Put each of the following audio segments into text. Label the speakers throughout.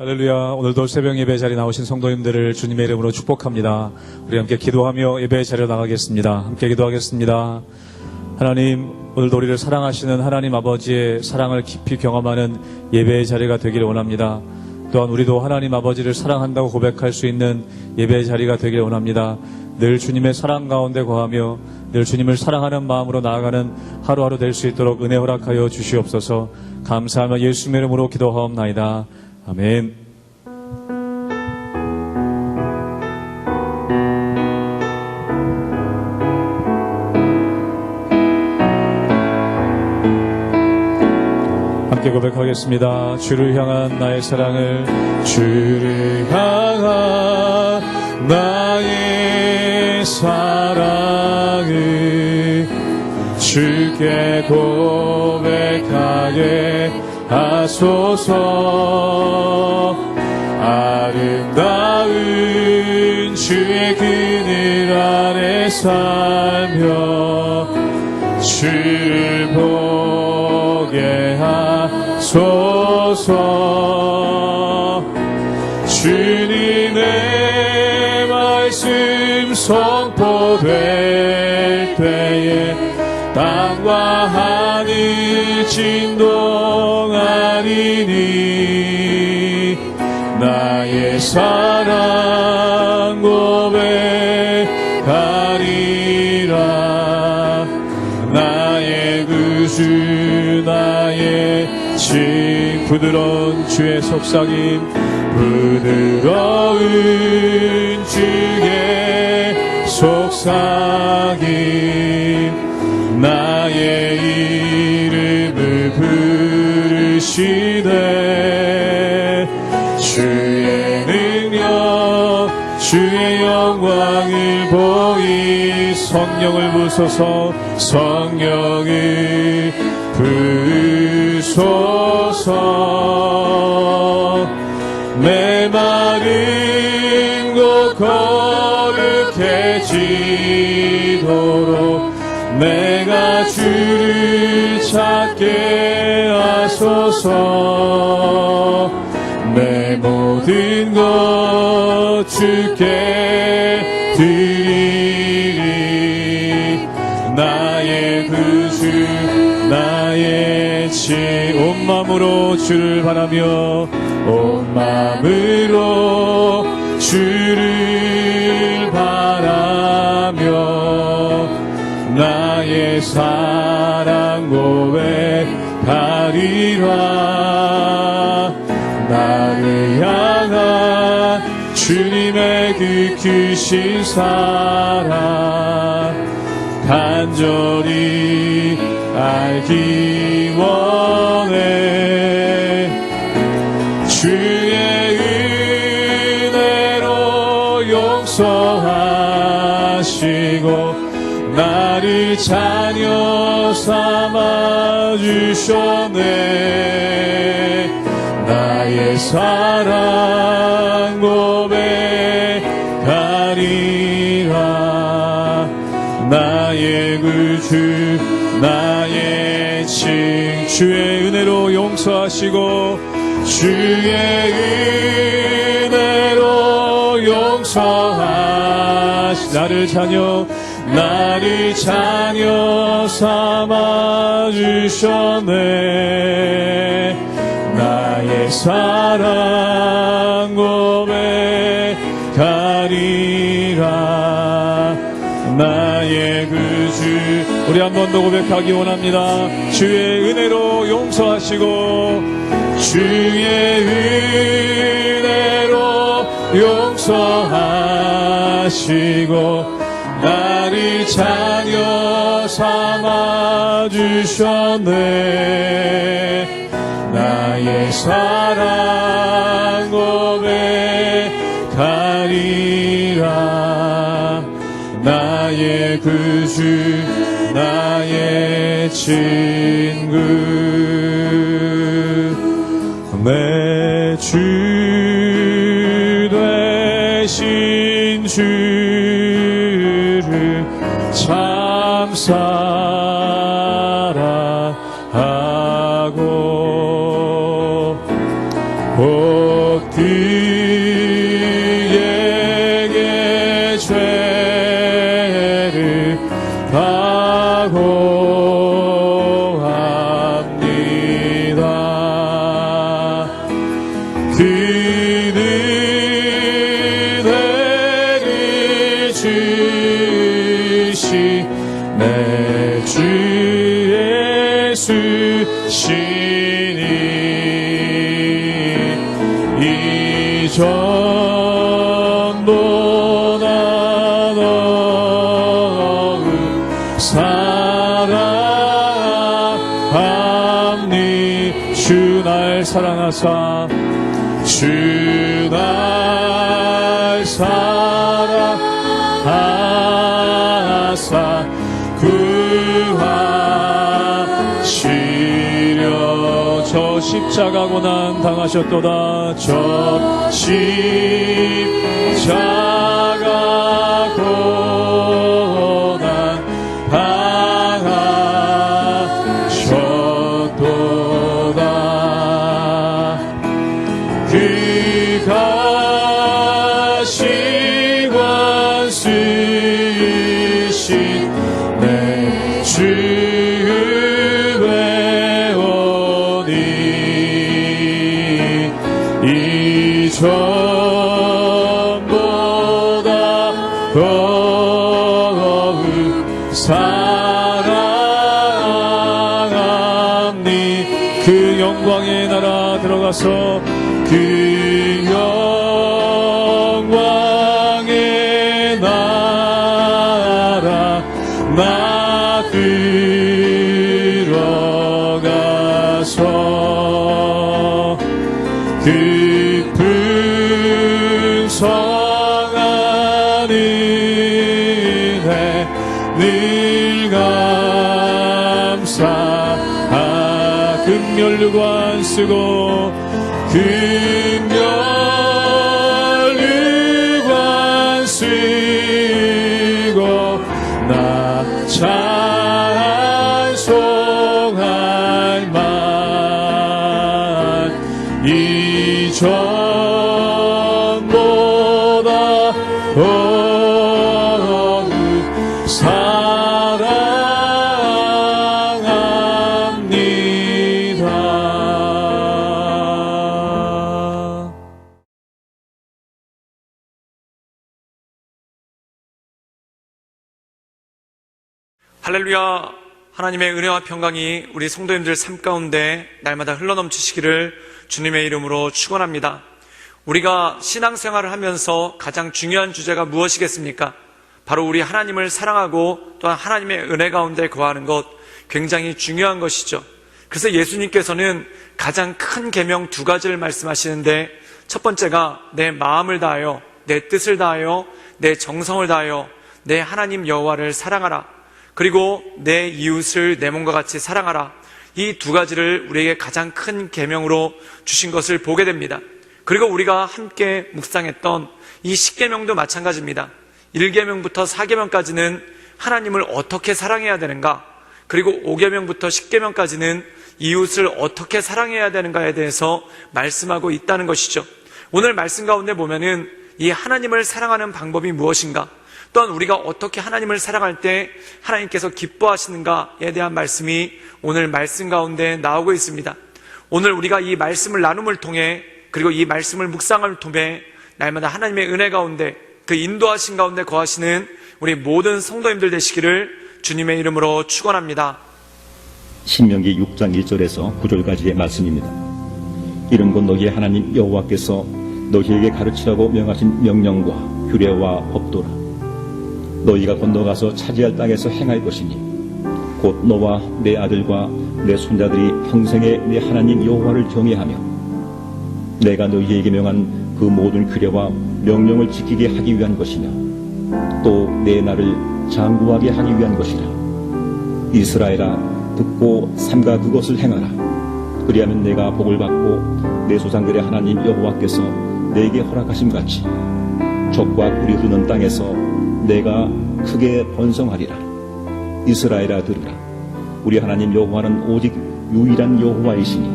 Speaker 1: 할렐루야. 오늘도 새벽 예배 자리에 나오신 성도님들을 주님의 이름으로 축복합니다. 우리 함께 기도하며 예배 자리로 나가겠습니다. 함께 기도하겠습니다. 하나님, 오늘도 우리를 사랑하시는 하나님 아버지의 사랑을 깊이 경험하는 예배의 자리가 되기를 원합니다. 또한 우리도 하나님 아버지를 사랑한다고 고백할 수 있는 예배의 자리가 되기를 원합니다. 늘 주님의 사랑 가운데 거하며 늘 주님을 사랑하는 마음으로 나아가는 하루하루 될 수 있도록 은혜 허락하여 주시옵소서 감사하며 예수님의 이름으로 기도하옵나이다. 아멘. 함께 고백하겠습니다. 주를 향한 나의 사랑을 주를 향한 나의 사랑을 주께 고백하게 하소서. 아름다운 주의 그늘 아래 살며 주를 보게 하소서. 주님의 말씀 선포될 때에 땅과 하늘 진동 하리니 나의 사랑 고백하리라. 나의 구주 나의 진 부드러운 주의 속삭임 부드러운 주의 속삭임 부르시되 주의 능력 주의 영광을 보이 성령을 부소서 성령을 부소서. 내 마른 곳 거룩해지도록 내가 주를 주께 드리리. 나의 구주 나의 지온 마음으로 주를 바라며 온 마음으로 주를 바라며 나의 사랑 고백하리라. 나를 주님의 그 크신 사랑 간절히 알기 원해. 주의 은혜로 용서하시고 나를 자녀 삼아 주셨네. 나의 사랑 하리라. 나의 구주 나의 칭. 주의 은혜로 용서하시고 주의 은혜로 용서하시. 나를 자녀 나를 자녀 삼아 주셨네. 나의 사랑 우리 한 번 더 고백하기 원합니다. 주의 은혜로 용서하시고 주의 은혜로 용서하시고 나를 자녀 삼아 주셨네. 나의 사랑 친구 내 주 되신 주를 참 사랑 전보다 더욱 사랑합니 주 날 사랑하사 십자가 고난 당하셨도다. 저 십자가 고난 당하셨도다. 그 들어가서 깊은 성 안에 늘 감사 아 금멸류관 쓰고 사랑합니다.
Speaker 2: 할렐루야 하나님의 은혜와 평강이 우리 성도님들 삶 가운데 날마다 흘러넘치시기를 주님의 이름으로 축원합니다. 우리가 신앙생활을 하면서 가장 중요한 주제가 무엇이겠습니까? 바로 우리 하나님을 사랑하고 또한 하나님의 은혜 가운데 거하는 것 굉장히 중요한 것이죠. 그래서 예수님께서는 가장 큰 계명 두 가지를 말씀하시는데 첫 번째가 내 마음을 다하여 내 뜻을 다하여 내 정성을 다하여 내 하나님 여호와를 사랑하라. 그리고 내 이웃을 내 몸과 같이 사랑하라. 이 두 가지를 우리에게 가장 큰 계명으로 주신 것을 보게 됩니다. 그리고 우리가 함께 묵상했던 이 10계명도 마찬가지입니다. 1계명부터 4계명까지는 하나님을 어떻게 사랑해야 되는가? 그리고 5계명부터 10계명까지는 이웃을 어떻게 사랑해야 되는가에 대해서 말씀하고 있다는 것이죠. 오늘 말씀 가운데 보면은 이 하나님을 사랑하는 방법이 무엇인가? 또한 우리가 어떻게 하나님을 사랑할 때 하나님께서 기뻐하시는가에 대한 말씀이 오늘 말씀 가운데 나오고 있습니다. 오늘 우리가 이 말씀을 나눔을 통해 그리고 이 말씀을 묵상을 통해 날마다 하나님의 은혜 가운데 그 인도하신 가운데 거하시는 우리 모든 성도님들 되시기를 주님의 이름으로 축원합니다.
Speaker 3: 신명기 6장 1절에서 9절까지의 말씀입니다. 이런 것 너희의 하나님 여호와께서 너희에게 가르치라고 명하신 명령과 규례와 법도라. 너희가 건너가서 차지할 땅에서 행할 것이니 곧 너와 내 아들과 내 손자들이 평생에 내 하나님 여호와를 경외하며 내가 너희에게 명한 그 모든 규례와 명령을 지키게 하기 위한 것이며 또 내 나를 장구하게 하기 위한 것이라. 이스라엘아 듣고 삼가 그것을 행하라. 그리하면 내가 복을 받고 내 조상들의 하나님 여호와께서 내게 허락하심 같이 적과 꿀이 흐르는 땅에서 내가 크게 번성하리라. 이스라엘아 들으라. 우리 하나님 여호와는 오직 유일한 여호와이시니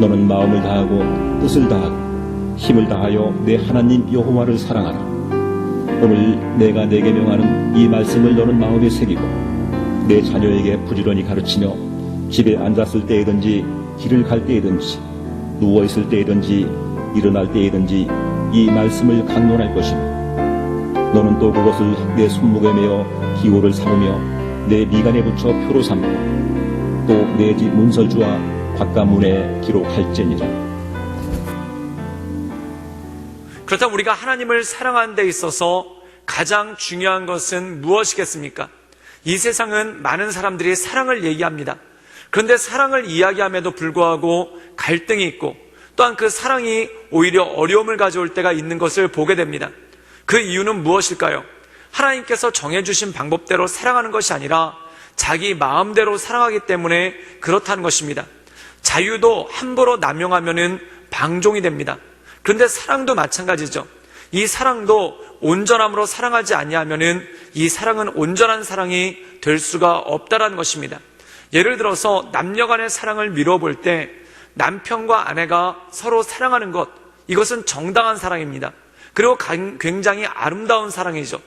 Speaker 3: 너는 마음을 다하고 뜻을 다하고 힘을 다하여 내 하나님 여호와를 사랑하라 오늘 내가 내게 명하는 이 말씀을 너는 마음에 새기고 내 자녀에게 부지런히 가르치며 집에 앉았을 때이든지 길을 갈 때이든지 누워 있을 때이든지 일어날 때이든지 이 말씀을 강론할 것이며 너는 또 그것을 내 손목에 메어 기호를 삼으며 내 미간에 붙여 표로 삼고 또 내지 문설주와 곽가문에 기록할지니라.
Speaker 2: 그렇다면 우리가 하나님을 사랑하는 데 있어서 가장 중요한 것은 무엇이겠습니까? 이 세상은 많은 사람들이 사랑을 얘기합니다. 그런데 사랑을 이야기함에도 불구하고 갈등이 있고 또한 그 사랑이 오히려 어려움을 가져올 때가 있는 것을 보게 됩니다. 그 이유는 무엇일까요? 하나님께서 정해주신 방법대로 사랑하는 것이 아니라 자기 마음대로 사랑하기 때문에 그렇다는 것입니다. 자유도 함부로 남용하면은 방종이 됩니다. 그런데 사랑도 마찬가지죠. 이 사랑도 온전함으로 사랑하지 아니하면은 이 사랑은 온전한 사랑이 될 수가 없다라는 것입니다. 예를 들어서 남녀 간의 사랑을 미뤄볼 때 남편과 아내가 서로 사랑하는 것 이것은 정당한 사랑입니다. 그리고 강- 굉장히 아름다운 사랑이죠.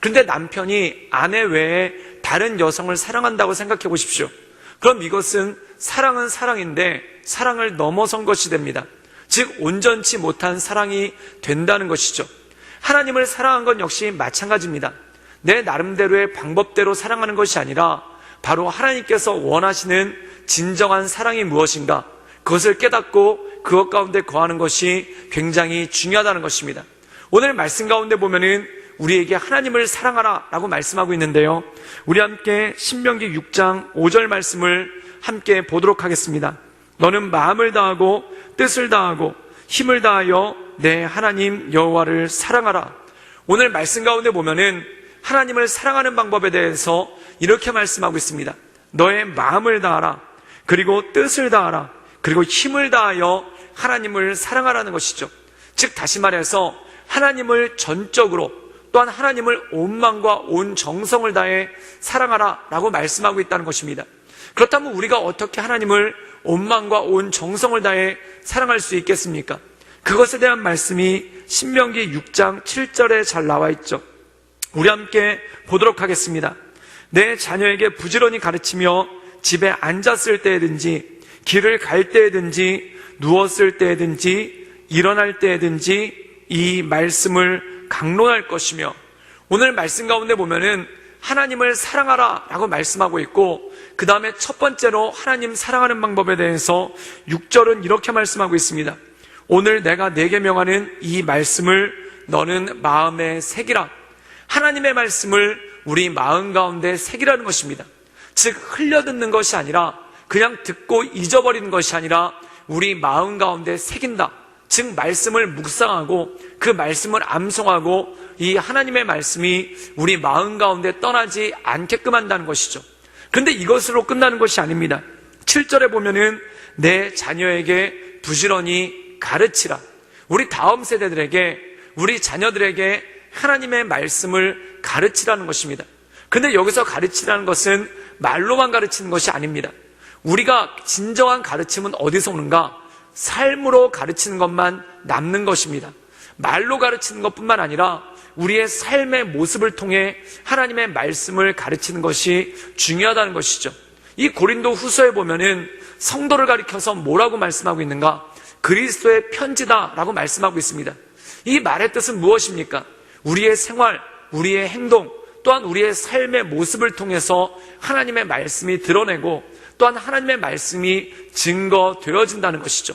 Speaker 2: 그런데 남편이 아내 외에 다른 여성을 사랑한다고 생각해 보십시오. 그럼 이것은 사랑은 사랑인데 사랑을 넘어선 것이 됩니다. 즉 온전치 못한 사랑이 된다는 것이죠. 하나님을 사랑한 건 역시 마찬가지입니다. 내 나름대로의 방법대로 사랑하는 것이 아니라 바로 하나님께서 원하시는 진정한 사랑이 무엇인가 그것을 깨닫고 그것 가운데 거하는 것이 굉장히 중요하다는 것입니다. 오늘 말씀 가운데 보면은 우리에게 하나님을 사랑하라 라고 말씀하고 있는데요. 우리 함께 신명기 6장 5절 말씀을 함께 보도록 하겠습니다. 너는 마음을 다하고 뜻을 다하고 힘을 다하여 내 하나님 여호와를 사랑하라. 오늘 말씀 가운데 보면은 하나님을 사랑하는 방법에 대해서 이렇게 말씀하고 있습니다. 너의 마음을 다하라. 그리고 뜻을 다하라. 그리고 힘을 다하여 하나님을 사랑하라는 것이죠. 즉 다시 말해서 하나님을 전적으로 또한 하나님을 온 마음과 온 정성을 다해 사랑하라 라고 말씀하고 있다는 것입니다. 그렇다면 우리가 어떻게 하나님을 온 마음과 온 정성을 다해 사랑할 수 있겠습니까? 그것에 대한 말씀이 신명기 6장 7절에 잘 나와 있죠. 우리 함께 보도록 하겠습니다. 내 자녀에게 부지런히 가르치며 집에 앉았을 때든지 길을 갈 때든지 누웠을 때든지 일어날 때든지 이 말씀을 강론할 것이며 오늘 말씀 가운데 보면은 하나님을 사랑하라 라고 말씀하고 있고 그 다음에 첫 번째로 하나님 사랑하는 방법에 대해서 6절은 이렇게 말씀하고 있습니다. 오늘 내가 내게 명하는 이 말씀을 너는 마음에 새기라. 하나님의 말씀을 우리 마음 가운데 새기라는 것입니다. 즉 흘려듣는 것이 아니라 그냥 듣고 잊어버리는 것이 아니라 우리 마음 가운데 새긴다. 즉 말씀을 묵상하고 그 말씀을 암송하고 이 하나님의 말씀이 우리 마음 가운데 떠나지 않게끔 한다는 것이죠. 그런데 이것으로 끝나는 것이 아닙니다. 7절에 보면은 내 자녀에게 부지런히 가르치라. 우리 다음 세대들에게 우리 자녀들에게 하나님의 말씀을 가르치라는 것입니다. 근데 여기서 가르치라는 것은 말로만 가르치는 것이 아닙니다. 우리가 진정한 가르침은 어디서 오는가? 삶으로 가르치는 것만 남는 것입니다. 말로 가르치는 것뿐만 아니라 우리의 삶의 모습을 통해 하나님의 말씀을 가르치는 것이 중요하다는 것이죠. 이 고린도 후서에 보면은 성도를 가리켜서 뭐라고 말씀하고 있는가? 그리스도의 편지다라고 말씀하고 있습니다. 이 말의 뜻은 무엇입니까? 우리의 생활, 우리의 행동, 또한 우리의 삶의 모습을 통해서 하나님의 말씀이 드러내고 또한 하나님의 말씀이 증거되어진다는 것이죠.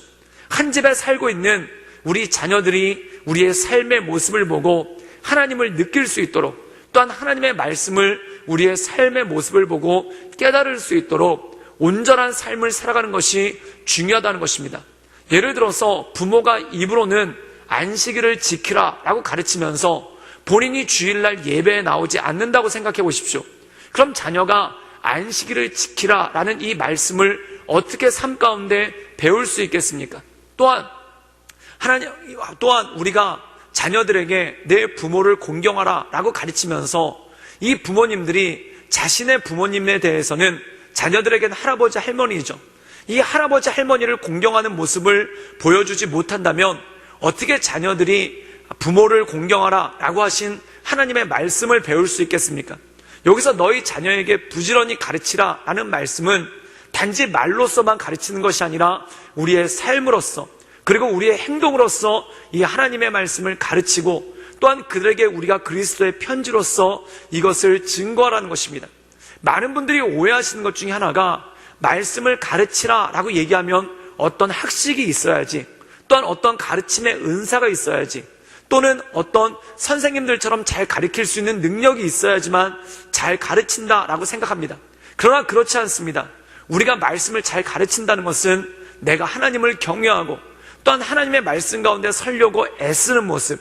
Speaker 2: 한 집에 살고 있는 우리 자녀들이 우리의 삶의 모습을 보고 하나님을 느낄 수 있도록 또한 하나님의 말씀을 우리의 삶의 모습을 보고 깨달을 수 있도록 온전한 삶을 살아가는 것이 중요하다는 것입니다. 예를 들어서 부모가 입으로는 안식일을 지키라 라고 가르치면서 본인이 주일날 예배에 나오지 않는다고 생각해 보십시오. 그럼 자녀가 안식일을 지키라 라는 이 말씀을 어떻게 삶 가운데 배울 수 있겠습니까? 또한 하나님 또한 우리가 자녀들에게 내 부모를 공경하라 라고 가르치면서 이 부모님들이 자신의 부모님에 대해서는 자녀들에게는 할아버지 할머니죠. 이 할아버지 할머니를 공경하는 모습을 보여주지 못한다면 어떻게 자녀들이 부모를 공경하라 라고 하신 하나님의 말씀을 배울 수 있겠습니까? 여기서 너희 자녀에게 부지런히 가르치라 라는 말씀은 단지 말로서만 가르치는 것이 아니라 우리의 삶으로서 그리고 우리의 행동으로서 이 하나님의 말씀을 가르치고 또한 그들에게 우리가 그리스도의 편지로서 이것을 증거하라는 것입니다. 많은 분들이 오해하시는 것 중에 하나가 말씀을 가르치라 라고 얘기하면 어떤 학식이 있어야지 또한 어떤 가르침의 은사가 있어야지 또는 어떤 선생님들처럼 잘 가르칠 수 있는 능력이 있어야지만 잘 가르친다 라고 생각합니다. 그러나 그렇지 않습니다. 우리가 말씀을 잘 가르친다는 것은 내가 하나님을 경외하고 또한 하나님의 말씀 가운데 살려고 애쓰는 모습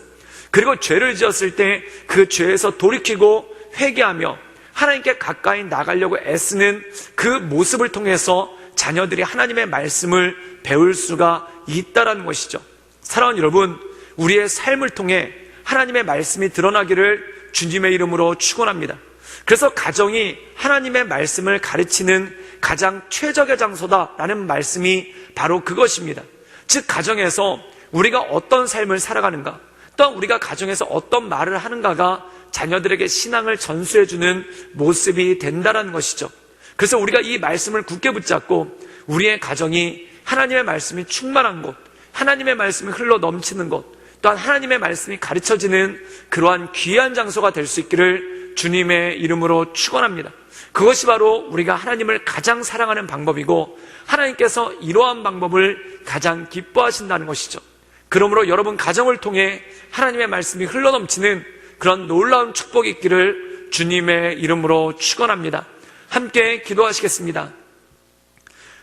Speaker 2: 그리고 죄를 지었을 때 그 죄에서 돌이키고 회개하며 하나님께 가까이 나가려고 애쓰는 그 모습을 통해서 자녀들이 하나님의 말씀을 배울 수가 있다라는 것이죠. 사랑하는 여러분, 우리의 삶을 통해 하나님의 말씀이 드러나기를 주님의 이름으로 축원합니다. 그래서 가정이 하나님의 말씀을 가르치는 가장 최적의 장소다라는 말씀이 바로 그것입니다. 즉 가정에서 우리가 어떤 삶을 살아가는가, 또 우리가 가정에서 어떤 말을 하는가가 자녀들에게 신앙을 전수해주는 모습이 된다라는 것이죠. 그래서 우리가 이 말씀을 굳게 붙잡고 우리의 가정이 하나님의 말씀이 충만한 곳, 하나님의 말씀이 흘러 넘치는 곳, 또한 하나님의 말씀이 가르쳐지는 그러한 귀한 장소가 될 수 있기를 주님의 이름으로 축원합니다. 그것이 바로 우리가 하나님을 가장 사랑하는 방법이고 하나님께서 이러한 방법을 가장 기뻐하신다는 것이죠. 그러므로 여러분 가정을 통해 하나님의 말씀이 흘러넘치는 그런 놀라운 축복이 있기를 주님의 이름으로 축원합니다. 함께 기도하시겠습니다.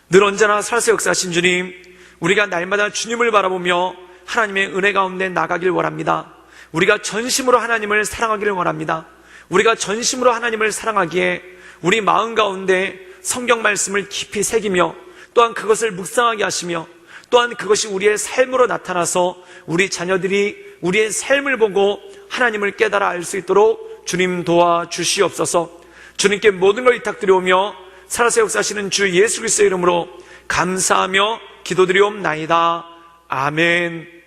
Speaker 2: 늘 언제나 살아서 역사하신 주님, 우리가 날마다 주님을 바라보며 하나님의 은혜 가운데 나가길 원합니다. 우리가 전심으로 하나님을 사랑하기를 원합니다. 우리가 전심으로 하나님을 사랑하기에 우리 마음 가운데 성경 말씀을 깊이 새기며 또한 그것을 묵상하게 하시며 또한 그것이 우리의 삶으로 나타나서 우리 자녀들이 우리의 삶을 보고 하나님을 깨달아 알 수 있도록 주님 도와 주시옵소서 주님께 모든 걸 위탁드려오며 살아서 역사하시는 주 예수 그리스도의 이름으로 감사하며 기도드리옵나이다. 아멘.